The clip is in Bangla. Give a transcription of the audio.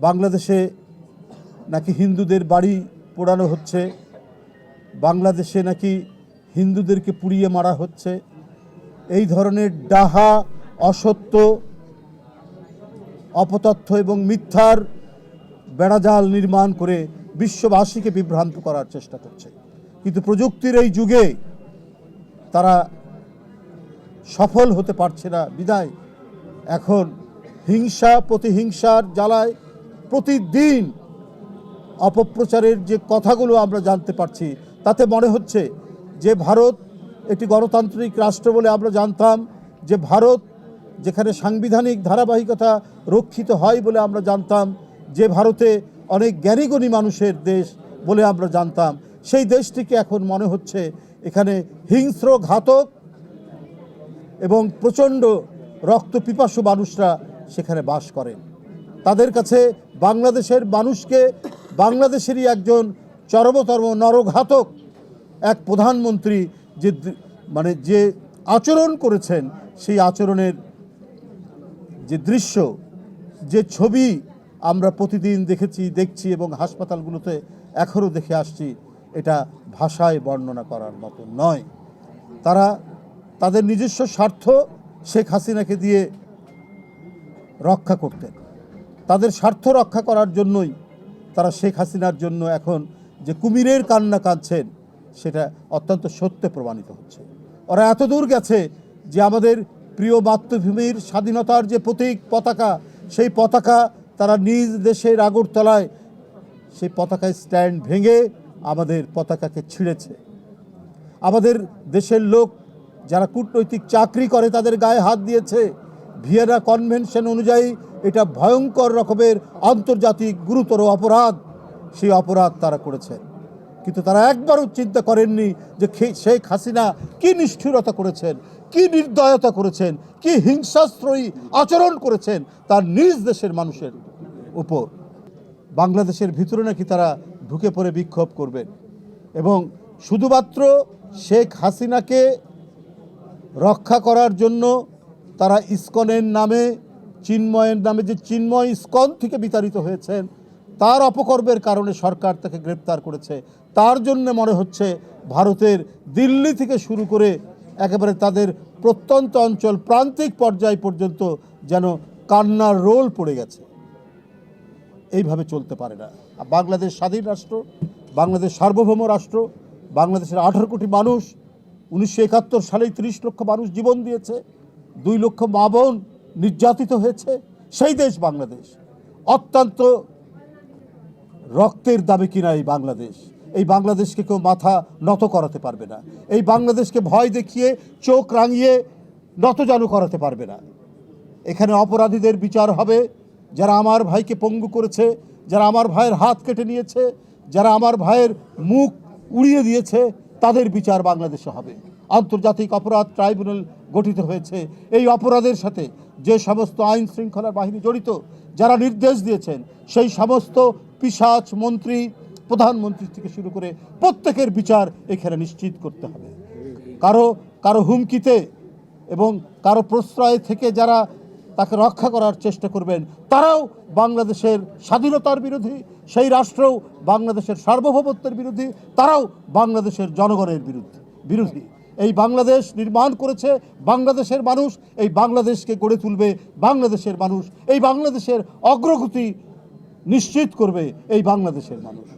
বাংলাদেশে নাকি হিন্দুদের বাড়ি পোড়ানো হচ্ছে? বাংলাদেশে নাকি হিন্দুদেরকে পুড়িয়ে মারা হচ্ছে? এই ধরনের ডাহা, অসত্য, অপতথ্য এবং মিথ্যার বেড়াজাল নির্মাণ করে বিশ্ববাসীকে বিভ্রান্ত করার চেষ্টা করছে। কিন্তু প্রযুক্তির এই যুগে তারা সফল হতে পারছে না। বিদায়। এখন হিংসা, প্রতিহিংসার জ্বালায় প্রতিদিন অপপ্রচারের যে কথাগুলো আমরা জানতে পারছি, তাতে মনে হচ্ছে যে ভারত একটি গণতান্ত্রিক রাষ্ট্র বলে আমরা জানতাম, যে ভারত যেখানে সাংবিধানিক ধারাবাহিকতা রক্ষিত হয় বলে আমরা জানতাম, যে ভারতে অনেক জ্ঞানীগুণী মানুষের দেশ বলে আমরা জানতাম। সেই দেশটিকে এখন মনে হচ্ছে এখানে হিংস্র ঘাতক এবং প্রচণ্ড রক্তপিপাসু মানুষরা সেখানে বাস করেন। তাদের কাছে বাংলাদেশের মানুষকে, বাংলাদেশেরই একজন চরমতর্ম নরঘাতক এক প্রধানমন্ত্রী যে মানে যে আচরণ করেছেন, সেই আচরণের যে দৃশ্য, যে ছবি আমরা প্রতিদিন দেখেছি, দেখছি এবং হাসপাতালগুলোতে এখনও দেখে আসছি, এটা ভাষায় বর্ণনা করার মতো নয়। তারা তাদের নিজস্ব স্বার্থ শেখ হাসিনাকে দিয়ে রক্ষা করতেন। তাদের স্বার্থ রক্ষা করার জন্যই তারা শেখ হাসিনার জন্য এখন যে কুমিরের কান্না কাঁদছেন, সেটা অত্যন্ত সত্যে প্রমাণিত হচ্ছে। ওরা এত দূর গেছে যে আমাদের প্রিয় মাতৃভূমির স্বাধীনতার যে প্রতীক পতাকা, সেই পতাকা তারা নিজ দেশের আগরতলায়, সেই পতাকায় স্ট্যান্ড ভেঙে আমাদের পতাকাকে ছিঁড়েছে। আমাদের দেশের লোক যারা কূটনৈতিক চাকরি করে তাদের গায়ে হাত দিয়েছে, ভিয়েনা কনভেনশন অনুযায়ী এটা ভয়ঙ্কর রকমের আন্তর্জাতিক গুরুতর অপরাধ। সেই অপরাধ তারা করেছে। কিন্তু তারা একবারও চিন্তা করেননি যে শেখ হাসিনা কি নিষ্ঠুরতা করেছেন, কি নির্দয়তা করেছেন, কি হিংসাশ্রয়ী আচরণ করেছেন তার নিজ দেশের মানুষের উপর। বাংলাদেশের ভিতরে নাকি তারা ঢুকে পড়ে বিক্ষোভ করবেন। এবং শুধুমাত্র শেখ হাসিনাকে রক্ষা করার জন্য তারা ইস্কনের নামে চিন্ময়ের নামে যে চিন্ময় স্কন থেকে বিতাড়িত হয়েছেন, তার অপকর্মের কারণে সরকার তাকে গ্রেপ্তার করেছে। তার জন্য মনে হচ্ছে ভারতের দিল্লি থেকে শুরু করে একেবারে তাদের প্রত্যন্ত অঞ্চল প্রান্তিক পর্যায় পর্যন্ত যেন কান্নার রোল পড়ে গেছে। এইভাবে চলতে পারে না। বাংলাদেশ স্বাধীন রাষ্ট্র, বাংলাদেশ সার্বভৌম রাষ্ট্র, বাংলাদেশের আঠারো কোটি মানুষ, উনিশশো একাত্তর সালেই তিরিশ লক্ষ মানুষ জীবন দিয়েছে, দুই লক্ষ মা বোন নির্যাতিত হয়েছে সেই দেশ বাংলাদেশ। অত্যন্ত রক্তের দাবি কিনা এই বাংলাদেশ? এই বাংলাদেশকে কেউ মাথা নত করাতে পারবে না। এই বাংলাদেশকে ভয় দেখিয়ে চোখ রাঙিয়ে নতজানু করাতে পারবে না। এখানে অপরাধীদের বিচার হবে। যারা আমার ভাইকে পঙ্গু করেছে, যারা আমার ভাইয়ের হাত কেটে নিয়েছে, যারা আমার ভাইয়ের মুখ উড়িয়ে দিয়েছে, তাদের বিচার বাংলাদেশে হবে। আন্তর্জাতিক অপরাধ ট্রাইব্যুনাল গঠিত হয়েছে। এই অপরাধের সাথে যে সমস্ত আইন শৃঙ্খলা বাহিনী জড়িত, যারা নির্দেশ দিয়েছেন, সেই সমস্ত পিসাচ মন্ত্রী, প্রধানমন্ত্রী থেকে শুরু করে প্রত্যেকের বিচার এখানে নিশ্চিত করতে হবে। কারও কারও হুমকিতে এবং কারও প্রশ্রয় থেকে যারা তাকে রক্ষা করার চেষ্টা করবেন, তারাও বাংলাদেশের স্বাধীনতার বিরোধী, সেই রাষ্ট্রও বাংলাদেশের সার্বভৌমত্বের বিরোধী, তারাও বাংলাদেশের জনগণের বিরুদ্ধে, বিরোধী। এই বাংলাদেশ নির্মাণ করেছে বাংলাদেশের মানুষ, এই বাংলাদেশকে গড়ে তুলবে বাংলাদেশের মানুষ, এই বাংলাদেশের অগ্রগতি নিশ্চিত করবে এই বাংলাদেশের মানুষ।